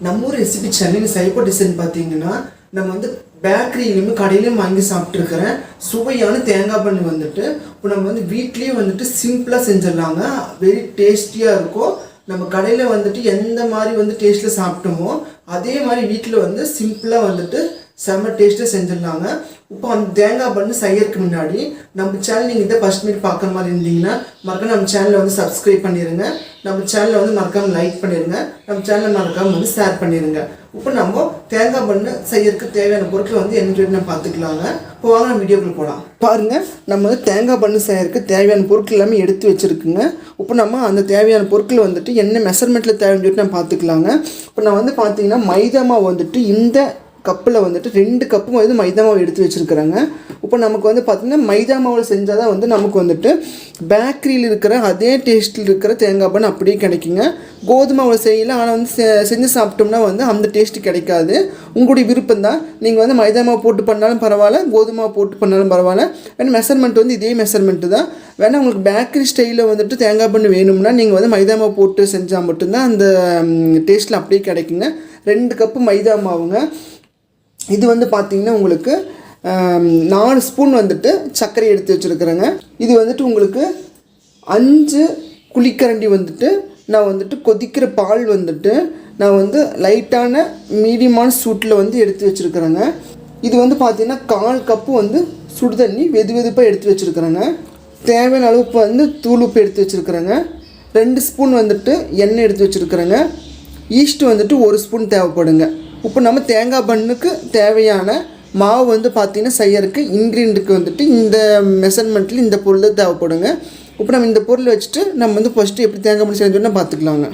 நம்ம ஊர் recipe channel சைப்போ design பார்த்தீங்கன்னா நம்ம வந்து பேக்கரியிலையும் கடையிலையும் வாங்கி சாப்பிட்ருக்கிறேன் சுவையான தேங்காய் பண்ணி வந்துட்டு இப்போ நம்ம வந்து வீட்லேயே வந்துட்டு சிம்பிளாக செஞ்சிடலாங்க. வெரி டேஸ்டியாக இருக்கும். நம்ம கடையில் வந்துட்டு எந்த மாதிரி வந்து டேஸ்ட்டில் சாப்பிட்டோமோ அதே மாதிரி வீட்டில் வந்து சிம்பிளாக வந்துட்டு செம்ம டேஸ்ட்டாக செஞ்சிடலாங்க. இப்போ அந்த தேங்காய் பண்ணு செய்யறதுக்கு முன்னாடி நம்ம சேனல் நீங்கள் இதை ஃபஸ்ட் மீட் பார்க்குற மாதிரி இருந்தீங்கன்னா மறக்காம நம்ம சேனலை வந்து சப்ஸ்கிரைப் பண்ணிடுங்க நம்ம சேனலை வந்து மறக்காமல் லைக் பண்ணிடுங்க நம்ம சேனலை மறக்காமல் வந்து ஷேர் பண்ணிடுங்க இப்போ நம்ம தேங்காய் பண்ணு செய்யறதுக்கு தேவையான பொருட்கள் வந்து என்ன நம்ம பார்த்துக்கலாங்க. இப்போ வாங்க நம்ம வீடியோக்குள்ள போகலாம் பாருங்கள் நம்ம வந்து தேங்காய் பண்ணு செய்யறதுக்கு தேவையான பொருட்கள் எல்லாமே எடுத்து வச்சுருக்குங்க. இப்போ நம்ம அந்த தேவையான பொருட்கள் வந்துட்டு என்ன மெஷர்மெண்ட்டில் தேவைன்னு சொல்லிட்டு நம்ம பார்த்துக்கலாங்க. இப்போ நான் வந்து பார்த்தீங்கன்னா மைதா மாவு வந்துட்டு இந்த கப்பில் வந்துட்டு ரெண்டு கப்பு வந்து மைதா மாவு எடுத்து வச்சுருக்குறாங்க. இப்போ நமக்கு வந்து பார்த்திங்கன்னா மைதா மாவில் செஞ்சால் தான் வந்து நமக்கு வந்துட்டு பேக்கரியில் இருக்கிற அதே டேஸ்ட்டில் இருக்கிற தேங்காய் பண்ணு அப்படியே கிடைக்குங்க. கோதுமை மாவில் செய்யல ஆனால் வந்து செஞ்சு சாப்பிட்டோம்னா வந்து அந்த டேஸ்ட் கிடைக்காது. உங்களுடைய விருப்பம் தான் நீங்கள் வந்து மைதா மாவு போட்டு பண்ணாலும் பரவாயில்ல கோதுமை மாவு போட்டு பண்ணாலும் பரவாயில்ல. வேணால் மெஷர்மெண்ட் வந்து இதே மெஷர்மெண்ட்டு தான். வேணால் உங்களுக்கு பேக்கரி ஸ்டைலில் வந்துட்டு தேங்காய் பண்ணு வேணும்னா நீங்கள் வந்து மைதா மாவு போட்டு செஞ்சால் மட்டும்தான் அந்த டேஸ்ட்டில் அப்படியே கிடைக்குங்க. ரெண்டு கப்பு மைதா மாவுங்க. இது வந்து பார்த்தீங்கன்னா உங்களுக்கு நாலு ஸ்பூன் வந்துட்டு சர்க்கரை எடுத்து வச்சுருக்குறேங்க. இது வந்துட்டு உங்களுக்கு அஞ்சு குழிக்கரண்டி வந்துட்டு நான் வந்துட்டு கொதிக்கிற பால் வந்துட்டு நான் வந்து லைட்டான மீடியமான சூட்டில் வந்து எடுத்து வச்சுருக்குறேங்க. இது வந்து பார்த்திங்கன்னா கால் கப்பு வந்து சுடு தண்ணி வெது வெதுப்பாக எடுத்து வச்சுருக்குறேங்க. தேவையான அளவுக்கு வந்து தூள் உப்பு எடுத்து வச்சுருக்குறேங்க. ரெண்டு ஸ்பூன் வந்துட்டு எண்ணெய் எடுத்து வச்சுருக்குறேங்க. ஈஸ்ட் வந்துட்டு ஒரு ஸ்பூன் தேவைப்படுங்க. இப்போ நம்ம தேங்காய் பண்ணுக்கு தேவையான மாவு வந்து பார்த்திங்கன்னா செய்யறதுக்கு இன்க்ரீடியண்ட்டுக்கு வந்துட்டு இந்த மெஷர்மெண்ட்டில் இந்த பொருள் தேவைப்படுங்க. இப்போ நம்ம இந்த பொருள் வச்சுட்டு நம்ம வந்து ஃபஸ்ட்டு எப்படி தேங்காய் பண்ணி செய்யணும்னு பார்த்துக்கலாங்க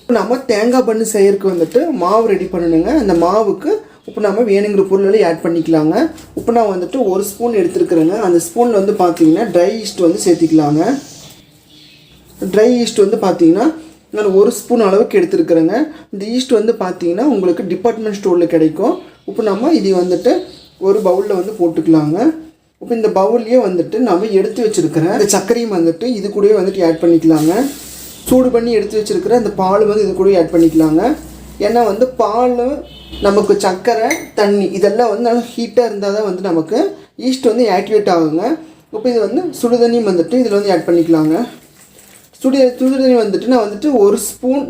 இப்போ நம்ம தேங்காய் பண்ணு செய்யறதுக்கு வந்துட்டு மாவு ரெடி பண்ணணுங்க. அந்த மாவுக்கு இப்போ நம்ம வேணுங்கிற பொருளெல்லாம் ஆட் பண்ணிக்கலாங்க. இப்போ நான் வந்துட்டு ஒரு ஸ்பூன் எடுத்துருக்குறேங்க. அந்த ஸ்பூனில் வந்து பார்த்தீங்கன்னா ட்ரை ஈஸ்ட் வந்து சேர்த்திக்கலாங்க. ட்ரை ஈஸ்ட் வந்து பார்த்தீங்கன்னா நான் ஒரு ஸ்பூன் அளவுக்கு எடுத்துருக்குறேங்க. இந்த ஈஸ்ட் வந்து பார்த்தீங்கன்னா உங்களுக்கு டிபார்ட்மெண்ட் ஸ்டோரில் கிடைக்கும். இப்போ நம்ம இதை வந்துட்டு ஒரு பவுலில் வந்து போட்டுக்கலாங்க. இப்போ இந்த பவுல்லையே வந்துட்டு நம்ம எடுத்து வச்சுருக்கிற இந்த சர்க்கரையும் வந்துட்டு இது கூடவே வந்துட்டு ஆட் பண்ணிக்கலாங்க. சூடு பண்ணி எடுத்து வச்சுருக்கிற அந்த பால் வந்து இது கூடயே ஆட் பண்ணிக்கலாங்க. ஏன்னா வந்து பால் நமக்கு சர்க்கரை தண்ணி இதெல்லாம் வந்து நல்லா ஹீட்டாக இருந்தால் தான் வந்து நமக்கு ஈஸ்ட் வந்து ஆக்டிவேட் ஆகுங்க. இப்போ இது வந்து சுடுதண்ணியும் வந்துட்டு இதில் வந்து ஆட் பண்ணிக்கலாங்க. சுடி சுடு தண்ணி வந்துட்டு நான் வந்துட்டு ஒரு ஸ்பூன்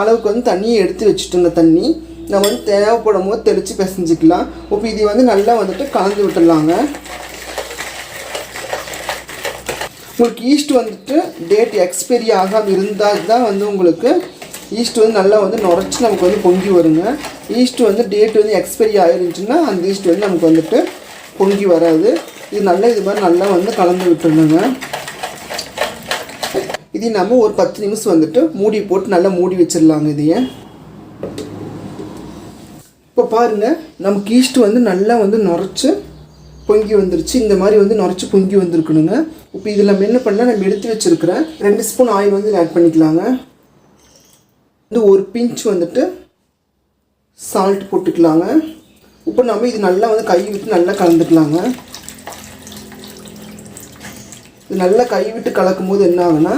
அளவுக்கு வந்து தண்ணியை எடுத்து வச்சுட்டேங்க தண்ணி. நம்ம வந்து தேவைப்படும் போது தெளித்து பிசைஞ்சிக்கலாம். இப்போ இது வந்து நல்லா வந்துட்டு கலந்து விட்டுடலாங்க. உங்களுக்கு ஈஸ்ட் வந்துட்டு டேட் எக்ஸ்பைரி ஆகாமல் இருந்தால் தான் வந்து உங்களுக்கு ஈஸ்ட் வந்து நல்லா வந்து நுரைச்சி நமக்கு வந்து பொங்கி வருங்க. ஈஸ்ட் வந்து டேட் வந்து எக்ஸ்பைரி ஆயிருந்துச்சுன்னா அந்த ஈஸ்ட் வந்து நமக்கு வந்துட்டு பொங்கி வராது. இது நல்லா இது மாதிரி நல்லா வந்து கலந்து விட்டுருணுங்க இதையும் நம்ம ஒரு பத்து நிமிஷம் வந்துட்டு மூடி போட்டு நல்லா மூடி வச்சிடலாங்க இதையே. இப்போ பாருங்கள் நமக்கு ஈஸ்ட் வந்து நல்லா வந்து நுரைச்சி பொங்கி வந்துருச்சு. இந்த மாதிரி வந்து நுரைச்சி பொங்கி வந்திருக்கணுங்க. இப்போ இதில் நம்ம என்ன பண்ணால் நம்ம எடுத்து வச்சுருக்கிறேன் ரெண்டு ஸ்பூன் ஆயில் வந்து ஆட் பண்ணிக்கலாங்க. வந்து ஒரு பிஞ்ச் வந்துட்டு சால்ட் போட்டுக்கலாங்க. இப்போ நம்ம இது நல்லா வந்து கை விட்டு நல்லா கலந்துக்கலாங்க. இது நல்லா கை விட்டு கலக்கும் போது என்ன ஆகுனா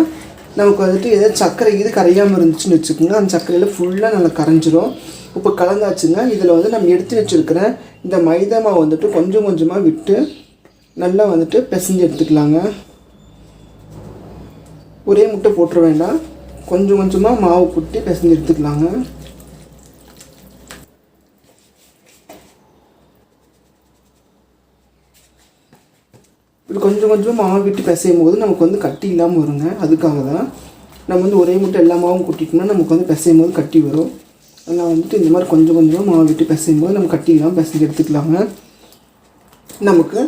நமக்கு வந்துட்டு ஏதாவது சர்க்கரை இது கரையாமல் இருந்துச்சுன்னு வச்சுக்கோங்க. அந்த சர்க்கரையில் ஃபுல்லாக நல்லா கரைஞ்சிரும். இப்போ கலந்தாச்சுங்க. இதில் வந்து நம்ம எடுத்து வச்சுருக்கிற இந்த மைதா மாவு வந்துட்டு கொஞ்சம் கொஞ்சமாக விட்டு நல்லா வந்துட்டு பிசைஞ்சு எடுத்துக்கலாங்க. ஒரே முட்டை போட்டுற வேண்டாம். கொஞ்சம் கொஞ்சமாக மாவு புட்டி பிசைஞ்சு எடுத்துக்கலாங்க. இப்படி கொஞ்சம் கொஞ்சமாக மாவு விட்டு பிசையும் போது நமக்கு வந்து கட்டி இல்லாமல் வருங்க. அதுக்காக தான் நம்ம வந்து ஒரே முட்டை எல்லா மாவும் கொட்டிட்டோம்னா நமக்கு வந்து பிசையும் போது கட்டி வரும். அதனால் வந்துட்டு இந்த மாதிரி கொஞ்சம் கொஞ்சமாக மாவு விட்டு பிசையும் போது நம்ம கட்டி இல்லாமல் பிசைஞ்சு எடுத்துக்கலாங்க. நமக்கு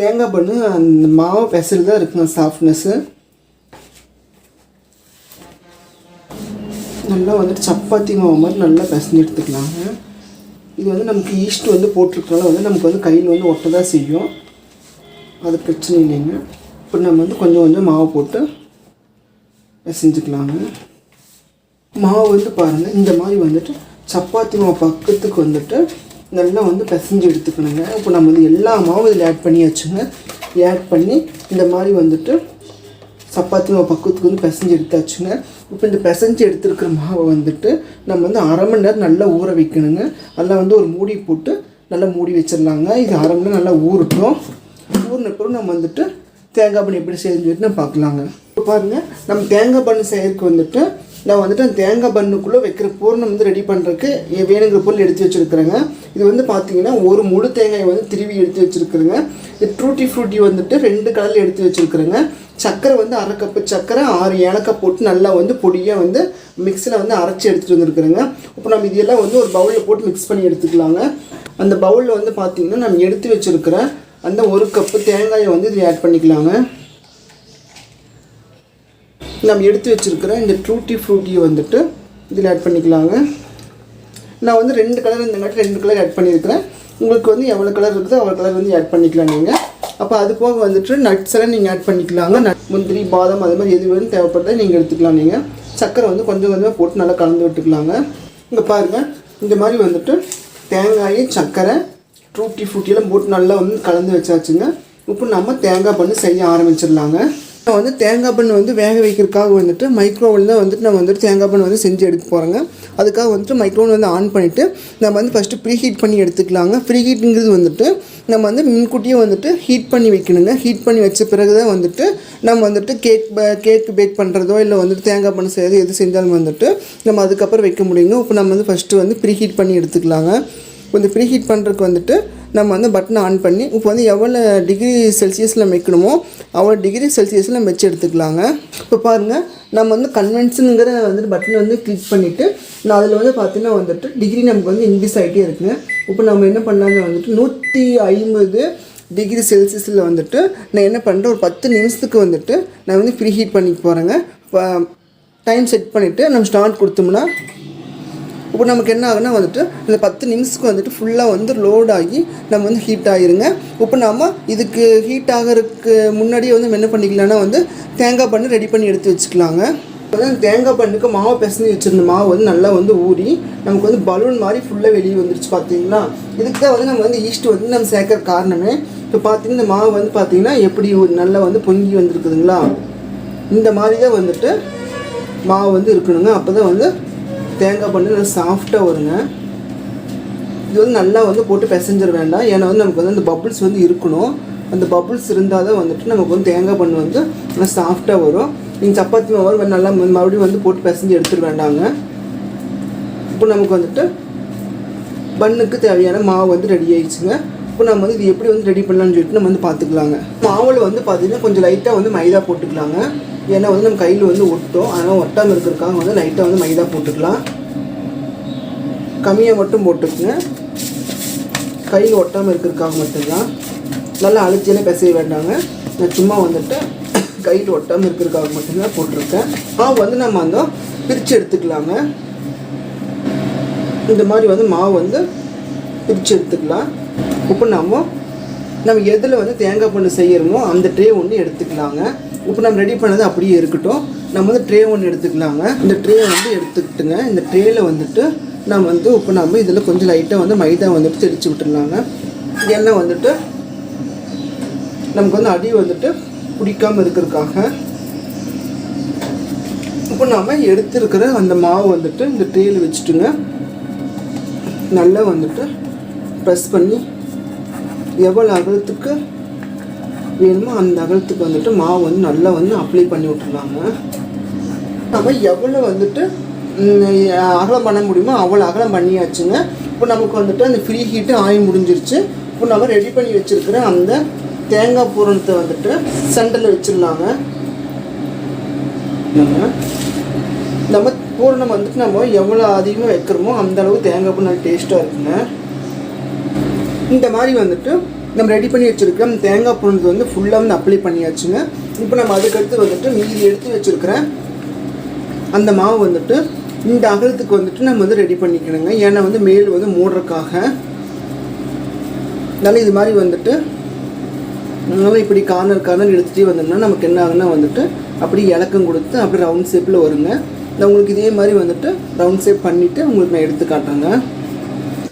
தேங்காய் பண்ணு அந்த மாவு பிசையில் தான் இருக்குங்க சாஃப்ட்னஸ்ஸு நல்லா வந்துட்டு சப்பாத்தி மாவு மாதிரி நல்லா பிசைஞ்சு எடுத்துக்கலாங்க. இது வந்து நமக்கு ஈஸ்ட் வந்து போட்டிருக்கனால வந்து நமக்கு வந்து கையில் வந்து ஒட்ட தான் செய்யும். அது பிரச்சனை இல்லைங்க. இப்போ நம்ம வந்து கொஞ்சம் கொஞ்சம் மாவு போட்டு பிசைஞ்சுக்கலாங்க. மாவு வந்து பாருங்கள் இந்த மாதிரி வந்துட்டு சப்பாத்தி மாவு பக்கத்துக்கு வந்துட்டு நல்லா வந்து பிசைஞ்சு எடுத்துக்கணுங்க. இப்போ நம்ம வந்து எல்லா மாவும் இதில் ஆட் பண்ணியாச்சுங்க. ஆட் பண்ணி இந்த மாதிரி வந்துட்டு சப்பாத்தி மாவு பக்குவத்துக்கு வந்து பிசைஞ்சு எடுத்தாச்சுங்க. இப்போ இந்த பிசைஞ்சு எடுத்துருக்கிற மாவை வந்துட்டு நம்ம வந்து அரை மணி நேரம் நல்லா ஊற வைக்கணுங்க. அதில் வந்து ஒரு மூடி போட்டு நல்லா மூடி வச்சிடலாங்க. இது அரை மணி நேரம் நல்லா ஊறட்டும். ஊறின பிறகு நம்ம வந்துட்டு தேங்காய் பண்ணி எப்படி செஞ்சுட்டு பார்க்கலாங்க. இப்போ பாருங்கள் நம்ம தேங்காய் பண்ணு செய்யறதுக்கு வந்துட்டு நான் வந்துட்டு அந்த தேங்காய் பண்ணுக்குள்ளே வைக்கிற பூர்ணம் வந்து ரெடி பண்ணுறதுக்கு வேணுங்கிற பொருள் எடுத்து வச்சுருக்குறேங்க. இது வந்து பார்த்தீங்கன்னா ஒரு முழு தேங்காயை வந்து திருவி எடுத்து வச்சுருக்குறேங்க. இது ட்ரூட்டி ஃப்ரூட்டி வந்துட்டு ரெண்டு கலரில் எடுத்து வச்சுருக்குறேங்க. சர்க்கரை வந்து அரை கப்பு சர்க்கரை ஆறு ஏலக்காய் போட்டு நல்லா வந்து பொடியாக வந்து மிக்ஸியில் வந்து அரைச்சி எடுத்துகிட்டு வந்துருக்குறேங்க. இப்போ நம்ம இதெல்லாம் வந்து ஒரு பவுலில் போட்டு மிக்ஸ் பண்ணி எடுத்துக்கலாங்க. அந்த பவுலில் வந்து பார்த்திங்கன்னா நம்ம எடுத்து வச்சுருக்கிறேன் அந்த ஒரு கப்பு தேங்காயை வந்து இதில் ஆட் பண்ணிக்கலாங்க. நம்ம எடுத்து வச்சுருக்கிற இந்த ட்ரூட்டி ஃப்ரூட்டியை வந்துட்டு இதில் ஆட் பண்ணிக்கலாங்க. நான் வந்து ரெண்டு கலர் இருந்தங்காட்டி ரெண்டு கலர் ஆட் பண்ணியிருக்கிறேன். உங்களுக்கு வந்து எவ்வளோ கலர் இருக்குதோ அவ்வளோ கலர் வந்து ஆட் பண்ணிக்கலாம் நீங்கள் அப்போ அது போக வந்துட்டு நட்ஸ் எல்லாம் நீங்கள் ஆட் பண்ணிக்கலாங்க. நட் முந்திரி பாதம் அது மாதிரி எது வேணும் தேவைப்படுறத நீங்கள் எடுத்துக்கலாம் நீங்கள் சக்கரை வந்து கொஞ்சம் கொஞ்சமாக போட்டு நல்லா கலந்து விட்டுக்கலாங்க. இங்கே பாருங்கள் இந்த மாதிரி வந்துட்டு தேங்காய் சக்கரை டூட்டி ஃப்ரூட்டியெல்லாம் போட்டு நல்லா வந்து கலந்து வச்சாச்சுங்க. இப்போ நம்ம தேங்காய் பண்ணு செய்ய ஆரம்பிச்சிடலாங்க. நான் வந்து தேங்காய் பண்ணு வந்து வேக வைக்கிறதுக்காக வந்துட்டு மைக்ரோவனில் தான் வந்துட்டு நம்ம வந்துட்டு தேங்காய் பண்ணு வந்து செஞ்சு எடுக்க போகிறோங்க அதுக்காக வந்துட்டு மைக்ரோவன் வந்து ஆன் பண்ணிவிட்டு நம்ம வந்து ஃபஸ்ட்டு ப்ரீ ஹீட் பண்ணி எடுத்துக்கலாங்க. ப்ரீ ஹீட்டுங்கிறது வந்துட்டு நம்ம வந்து முன்கூட்டியே வந்துட்டு ஹீட் பண்ணி வைக்கணுங்க. ஹீட் பண்ணி வச்ச பிறகு தான் வந்துட்டு நம்ம வந்துட்டு கேக் கேக் பேக் பண்ணுறதோ இல்லை வந்துட்டு தேங்காய் பண்ணு செய்யறதோ எது செஞ்சாலும் வந்துட்டு நம்ம அதுக்கப்புறம் வைக்க முடியுங்க. இப்போ நம்ம வந்து ஃபஸ்ட்டு வந்து ப்ரீ ஹீட் பண்ணி எடுத்துக்கலாங்க. கொஞ்சம் ப்ரீ ஹீட் பண்ணுறதுக்கு வந்துட்டு நம்ம வந்து பட்டனை ஆன் பண்ணி இப்போ வந்து எவ்வளோ டிகிரி செல்சியஸில் வைக்கணுமோ அவ்வளோ டிகிரி செல்சியஸில் நம்ம வச்சு எடுத்துக்கலாங்க. இப்போ பாருங்கள் நம்ம வந்து கன்வென்ஷனுங்கிற வந்துட்டு பட்டனை வந்து கிளிக் பண்ணிவிட்டு நான் அதில் வந்து பார்த்தீங்கன்னா வந்துட்டு டிகிரி நமக்கு வந்து இன்க்ரீஸ் ஆகிட்டே இருக்குங்க. இப்போ நம்ம என்ன பண்ணாங்க வந்துட்டு நூற்றி ஐம்பது டிகிரி செல்சியஸில் வந்துட்டு நான் என்ன பண்ணுறேன் ஒரு பத்து நிமிஷத்துக்கு வந்துட்டு நான் வந்து ப்ரீ ஹீட் பண்ணிக்க போகிறேங்க இப்போ டைம் செட் பண்ணிவிட்டு நம்ம ஸ்டார்ட் கொடுத்தோம்னா இப்போ நமக்கு என்ன ஆகுனா வந்துட்டு இந்த பத்து நிமிஷத்துக்கு வந்துட்டு ஃபுல்லாக வந்து லோட் ஆகி நம்ம வந்து ஹீட் ஆகிருங்க இப்போ நம்ம இதுக்கு ஹீட் ஆகிறதுக்கு முன்னாடியே வந்து நம்ம என்ன பண்ணிக்கலாம்னா வந்து தேங்காய் பண்ணு ரெடி பண்ணி எடுத்து வச்சுக்கலாங்க. இப்போ வந்து தேங்காய் பண்ணுக்கு மாவு பிசைஞ்சு வச்சுருந்த மாவு வந்து நல்லா வந்து ஊறி நமக்கு வந்து பலூன் மாதிரி ஃபுல்லாக வெளியே வந்துருச்சு பார்த்தீங்களா இதுக்கு தான் வந்து நம்ம வந்து ஈஸ்ட் வந்து நம்ம சேர்க்குற காரணமே. இப்போ பார்த்தீங்கன்னா இந்த மாவு வந்து பார்த்தீங்கன்னா எப்படி ஒரு நல்லா வந்து பொங்கி வந்திருக்குதுங்களா? இந்த மாதிரி தான் வந்துட்டு மாவு வந்து இருக்கணுங்க. அப்போ தான் வந்து தேங்காய் பண்ணி நல்லா சாஃப்டாக வருங்க. இது வந்து நல்லா வந்து போட்டு பிசைஞ்சிட வேண்டாம். ஏன்னா வந்து நமக்கு வந்து அந்த பபுள்ஸ் வந்து இருக்கணும். அந்த பபுள்ஸ் இருந்தால் தான் வந்துட்டு நமக்கு வந்து தேங்காய் பண்ணு வந்து நல்லா சாஃப்டாக வரும். நீங்கள் சப்பாத்தி மாவு நல்லா ம- மறுபடியும் வந்து போட்டு பிசைஞ்சு எடுத்துட வேண்டாங்க. இப்போ நமக்கு வந்துட்டு பண்ணுக்கு தேவையான மாவு வந்து ரெடி ஆயிடுச்சுங்க. இப்போ நம்ம வந்து இது எப்படி வந்து ரெடி பண்ணலாம்னு சொல்லிட்டு நம்ம வந்து பார்த்துக்கலாங்க மாவில் வந்து பார்த்திங்கன்னா கொஞ்சம் லைட்டாக வந்து மைதா போட்டுக்கலாங்க. ஏன்னா வந்து நம்ம கையில் வந்து ஒட்டும். அதனால் ஒட்டாமல் இருக்கிறதுக்காக வந்து லைட்டாக வந்து மைதா போட்டுக்கலாம். கம்மியாக மட்டும் போட்டுக்குங்க. கையில் ஒட்டாமல் இருக்கிறதுக்காக மட்டும்தான். நல்லா அழுச்சியெல்லாம் பிசைய வேண்டாங்க. நான் சும்மா வந்துட்டு கையில் ஒட்டாமல் இருக்கிறதுக்காக மட்டும்தான் போட்டிருக்கேன். மாவு வந்து நம்ம வந்து பிரித்து எடுத்துக்கலாங்க. இந்த மாதிரி வந்து மாவு வந்து பிரித்து எடுத்துக்கலாம். இப்போ நம்ம நம்ம எதில் வந்து தேங்காய் பண்ணு செய்யறோமோ அந்த ட்ரே ஒன்று எடுத்துக்கலாங்க. இப்போ நம்ம ரெடி பண்ணது அப்படியே இருக்கட்டும். நம்ம வந்து ட்ரே ஒன்று எடுத்துக்கலாங்க. இந்த ட்ரே வந்து எடுத்துக்கிட்டுங்க. இந்த ட்ரேயில் வந்துட்டு நம்ம வந்து இப்போ நம்ம இதில் கொஞ்சம் லைட்டாக வந்து மைதா வந்துட்டு தெளித்து விட்டுடலாங்க எண்ணெய் வந்துட்டு நமக்கு வந்து அடி வந்துட்டு பிடிக்காமல் இருக்கிறதுக்காக இப்போ நம்ம எடுத்துருக்கிற அந்த மாவு வந்துட்டு இந்த ட்ரேயில் வச்சுட்டுங்க. நல்லா வந்துட்டு ப்ரெஸ் பண்ணி எவ்வளோ அகலத்துக்கு வேணுமோ அந்த அகலத்துக்கு வந்துட்டு மாவு வந்து நல்லா வந்து அப்ளை பண்ணி விட்டுருவாங்க. நம்ம எவ்வளோ வந்துட்டு அகலம் பண்ண முடியுமோ அவ்வளோ அகலம் பண்ணியாச்சுங்க. இப்போ நமக்கு வந்துட்டு அந்த ஃப்ரீ ஹீட்டு ஆகி முடிஞ்சிருச்சு. இப்போ நம்ம ரெடி பண்ணி வச்சுருக்கிற அந்த தேங்காய் பூரணத்தை வந்துட்டு சென்டரில் வச்சிடலாங்க. நம்ம பூரணம் வந்துட்டு நம்ம எவ்வளோ அதிகமாக வைக்கிறோமோ அந்த அளவு தேங்காய் பூ நல்லா டேஸ்ட்டாக இருக்குங்க. இந்த மாதிரி வந்துட்டு நம்ம ரெடி பண்ணி வச்சுருக்க தேங்காய் பூரணத்தை வந்து ஃபுல்லாக வந்து அப்ளை பண்ணியாச்சுங்க. இப்போ நம்ம அதுக்கடுத்து வந்துட்டு மீதி எடுத்து வச்சுருக்கிற அந்த மாவு வந்துட்டு இந்த அகலத்துக்கு வந்துட்டு நம்ம வந்து ரெடி பண்ணிக்கணுங்க. ஏன்னா வந்து மேல் வந்து மூடுறதுக்காக. அதனால் இது மாதிரி வந்துட்டு நம்ம இப்படி கார்னர் கார்னர் எடுத்துகிட்டே வந்தோம்னா நமக்கு என்ன ஆகுனா வந்துட்டு அப்படி இலக்கம் கொடுத்து அப்படி ரவுண்ட் ஷேப்பில் வருங்க. நான் உங்களுக்கு இதே மாதிரி வந்துட்டு ரவுண்ட் ஷேப் பண்ணிவிட்டு உங்களுக்கு நான் எடுத்து காட்டுறேங்க.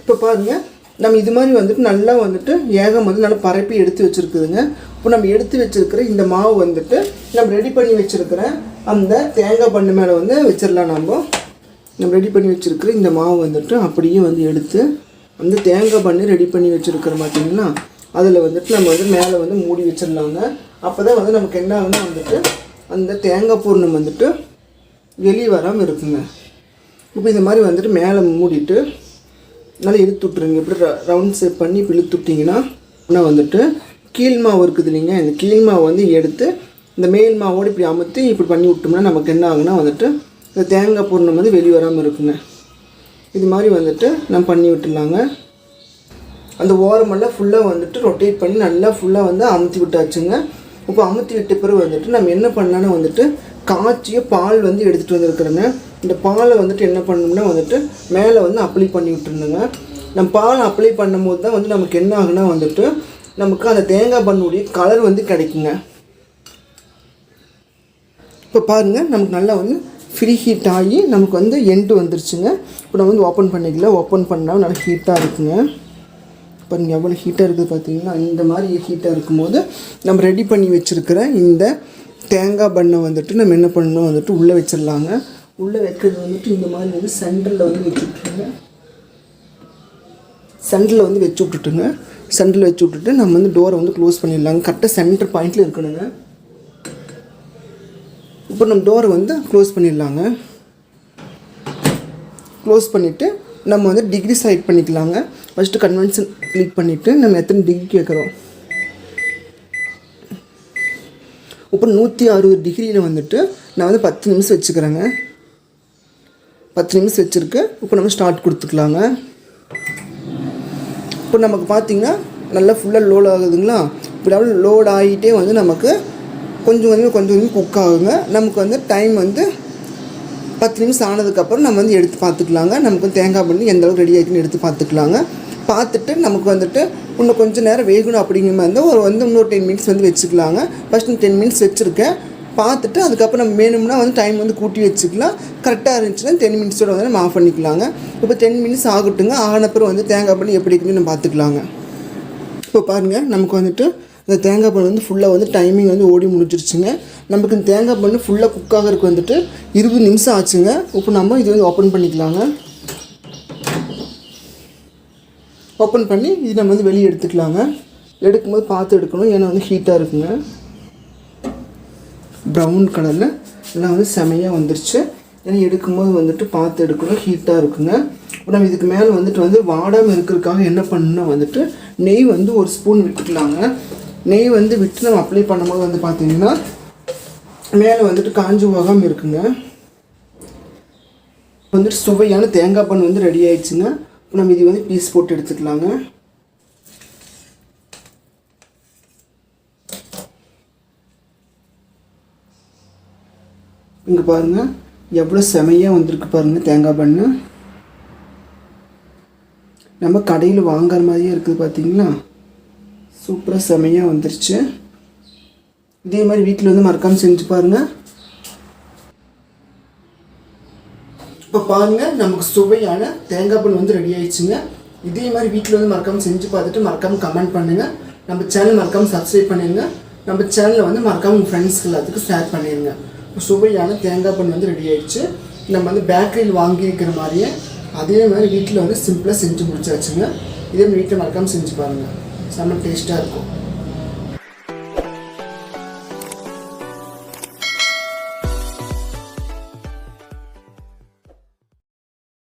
இப்போ பாருங்க. நம்ம இது மாதிரி வந்துட்டு நல்லா வந்துட்டு ஏகம் வந்து நல்லா பரப்பி எடுத்து வச்சுருக்குதுங்க. இப்போ நம்ம எடுத்து வச்சுருக்கிற இந்த மாவு வந்துட்டு நம்ம ரெடி பண்ணி வச்சுருக்கிற அந்த தேங்காய் பண்ணு மேலே வந்து வச்சிடலாம் நம்ம. நம்ம ரெடி பண்ணி வச்சுருக்கிற இந்த மாவு வந்துட்டு அப்படியே வந்து எடுத்து அந்த தேங்காய் பண்ணு ரெடி பண்ணி வச்சுருக்கிற பார்த்திங்கன்னா அதில் வந்துட்டு நம்ம வந்து மேலே வந்து மூடி வச்சிடலாங்க அப்போ தான் வந்து நமக்கு என்ன ஆகுனா வந்துட்டு அந்த தேங்காய் பூர்ணம் வந்துட்டு வெளியே வராமல் இருக்குங்க. இப்போ இந்த மாதிரி வந்துட்டு மேலே மூடிட்டு நல்லா இழுத்து விட்ருங்க இப்படி ரவுண்ட் ஷேப் பண்ணி இப்படி இழுத்து விட்டிங்கன்னா இன்னும் வந்துட்டு கீழ் மாவு இருக்குது இல்லைங்க. இந்த கீழ் மாவு வந்து எடுத்து இந்த மேல் மாவோடு இப்படி அமுத்தி இப்படி பண்ணி விட்டோம்னா நமக்கு என்ன ஆகுனா வந்துட்டு இந்த தேங்காய் பூர்ணம் வந்து வெளியே வராமல் இருக்குங்க. இது மாதிரி வந்துட்டு நம்ம பண்ணி விட்டுடலாங்க. அந்த ஓரமெல்லாம் ஃபுல்லாக வந்துட்டு ரொட்டேட் பண்ணி நல்லா ஃபுல்லாக வந்து அமுத்தி விட்டாச்சுங்க. இப்போ அமுத்தி விட்ட பிறகு வந்துட்டு நம்ம என்ன பண்ணலான்னு வந்துட்டு காய்ச்சிய பால் வந்து எடுத்துகிட்டு வந்துருக்குறேங்க. இந்த பாலை வந்துட்டு என்ன பண்ணணும்னா வந்துட்டு மேலே வந்து அப்ளை பண்ணி விட்டுருந்தேங்க நம்ம பால் அப்ளை பண்ணும்போது தான் வந்து நமக்கு என்ன ஆகுனா வந்துட்டு நமக்கு அந்த தேங்காய் பண்ணுடைய கலர் வந்து கிடைக்குங்க. இப்போ பாருங்கள் நமக்கு நல்லா வந்து ஃப்ரீ ஹீட் ஆகி நமக்கு வந்து எண்டு வந்துருச்சுங்க. இப்போ நம்ம வந்து ஓப்பன் பண்ணிக்கலாம் ஓப்பன் பண்ணால் நல்லா ஹீட்டாக இருக்குங்க. பாருங்க எவ்வளோ ஹீட்டாக இருக்குது பார்த்தீங்கன்னா இந்த மாதிரி ஹீட்டாக இருக்கும்போது நம்ம ரெடி பண்ணி வச்சுருக்கிற இந்த தேங்காய் பண்ணை வந்துட்டு நம்ம என்ன பண்ணணும்? வந்துட்டு உள்ளே வச்சிடலாங்க உள்ளே வைக்கிறது வந்துட்டு இந்த மாதிரி வந்து சென்டரில் வந்து வச்சு விட்ருங்க சென்டரில் வந்து வச்சு விட்டுட்டுங்க. சென்டரில் வச்சு விட்டுட்டு நம்ம வந்து டோரை வந்து க்ளோஸ் பண்ணிடலாங்க. கரெக்டாக சென்டர் பாயிண்டில் இருக்கணுங்க. இப்போ நம்ம டோரை வந்து க்ளோஸ் பண்ணிடலாங்க. க்ளோஸ் பண்ணிவிட்டு நம்ம வந்து டிகிரி செலக்ட் பண்ணிக்கலாங்க. ஃபஸ்ட்டு கன்வென்ஷன் கிளிக் பண்ணிவிட்டு நம்ம எத்தனை டிகிரி கேட்குறோம்? இப்போ நூற்றி அறுபது டிகிரியில் வந்துட்டு நான் வந்து பத்து நிமிஷம் வச்சுக்கிறேங்க. பத்து நிமிஷம் வச்சுருக்கு. இப்போ நம்ம ஸ்டார்ட் கொடுத்துக்கலாங்க. இப்போ நமக்கு பார்த்தீங்கன்னா நல்லா ஃபுல்லாக லோட் ஆகுதுங்களா? இப்போ லோட் ஆகிட்டே வந்து நமக்கு கொஞ்சம் கொஞ்சம் கொஞ்சம் கொஞ்சம் குக் ஆகுங்க. நமக்கு வந்து டைம் வந்து பத்து நிமிஷம் ஆனதுக்கப்புறம் நம்ம வந்து எடுத்து பார்த்துக்கலாங்க நமக்கு தேங்காய் பண்ணி எந்த அளவுக்கு ரெடி ஆகிட்டுன்னு எடுத்து பார்த்துக்கலாங்க பார்த்துட்டு நமக்கு வந்துட்டு இன்னும் கொஞ்சம் நேரம் வேகணும் அப்படிங்கிற மாதிரி இருந்தால் ஒரு வந்து இன்னொரு டென் மினிட்ஸ் வந்து வச்சுக்கலாங்க. ஃபஸ்ட் டென் மினிட்ஸ் வச்சுருக்கேன். பார்த்துட்டு அதுக்கப்புறம் நம்ம வேணும்னா வந்து டைம் வந்து கூட்டி வச்சுக்கலாம். கரெக்டாக இருந்துச்சுன்னா டென் மினிட்ஸோட வந்து நம்ம ஆஃப் பண்ணிக்கலாங்க. இப்போ டென் மினிட்ஸ் ஆகட்டுங்க. ஆன பிறகு வந்து தேங்காய் பண்ணி எப்படி இருக்குன்னு நம்ம பார்த்துக்கலாங்க. இப்போ பாருங்கள் நமக்கு வந்துட்டு இந்த தேங்காய் பண்ணு வந்து ஃபுல்லாக வந்து டைமிங் வந்து ஓடி முடிஞ்சிருச்சுங்க. நமக்கு இந்த தேங்காய் பண்ணு ஃபுல்லாக குக் ஆகிறதுக்கு வந்துட்டு இருபது நிமிஷம் ஆச்சுங்க. இப்போ நம்ம இது வந்து ஓப்பன் பண்ணிக்கலாங்க. ஓப்பன் பண்ணி இது நம்ம வந்து வெளியே எடுத்துக்கலாங்க. எடுக்கும்போது பார்த்து எடுக்கணும். ஏன்னா வந்து ஹீட்டாக இருக்குங்க. ப்ரௌன் கலரில் எல்லாம் வந்து செமையாக வந்துருச்சு. ஏன்னா எடுக்கும்போது வந்துட்டு பார்த்து எடுக்கணும். ஹீட்டாக இருக்குங்க. நம்ம இதுக்கு மேலே வந்துட்டு வந்து வாடாமல் இருக்கிறதுக்காக என்ன பண்ணணும்னா வந்துட்டு நெய் வந்து ஒரு ஸ்பூன் விட்டுக்கலாங்க. நெய் வந்து விட்டு நம்ம அப்ளை பண்ணும்போது வந்து பார்த்தீங்கன்னா மேலே வந்துட்டு காஞ்சி போகாமல் இருக்குங்க. வந்துட்டு சுவையான தேங்காய் பண் வந்து ரெடி ஆயிடுச்சுங்க. நம்ம இது வந்து பீஸ் போட்டு எடுத்துக்கலாங்க. இங்கே பாருங்கள் எவ்வளோ செமையாக வந்திருக்கு பாருங்கள் தேங்காய் பண்ணு. நம்ம கடையில் வாங்குற மாதிரியே இருக்குது பார்த்தீங்களா சூப்பராக செமையாக வந்துருச்சு. இதே மாதிரி வீட்டில் வந்து மறக்காமல் செஞ்சு பாருங்கள் இப்போ பாருங்கள் நமக்கு சுவையான தேங்காய் பண்ணு வந்து ரெடி ஆயிடுச்சுங்க. இதே மாதிரி வீட்டில் வந்து மறக்காமல் செஞ்சு பார்த்துட்டு மறக்காமல் கமெண்ட் பண்ணுங்கள் நம்ம சேனல் மறக்காமல் சப்ஸ்கிரைப் பண்ணிடுங்க நம்ம சேனலில் வந்து மறக்காமல் உங்கள் ஃப்ரெண்ட்ஸ்க்கு எல்லாத்துக்கும் ஷேர் பண்ணிடுங்க சுவையான தேங்காய் பண்ணு வந்து ரெடி ஆயிடுச்சு. நம்ம வந்து பேக்கரியில் வாங்கியிருக்கிற மாதிரியே அதே மாதிரி வீட்டில் வந்து சிம்பிளாக செஞ்சு முடிச்சாச்சுங்க. இதே வீட்டில் மறக்காமல் செஞ்சு பாருங்கள் செம்ம டேஸ்ட்டாக இருக்கும்.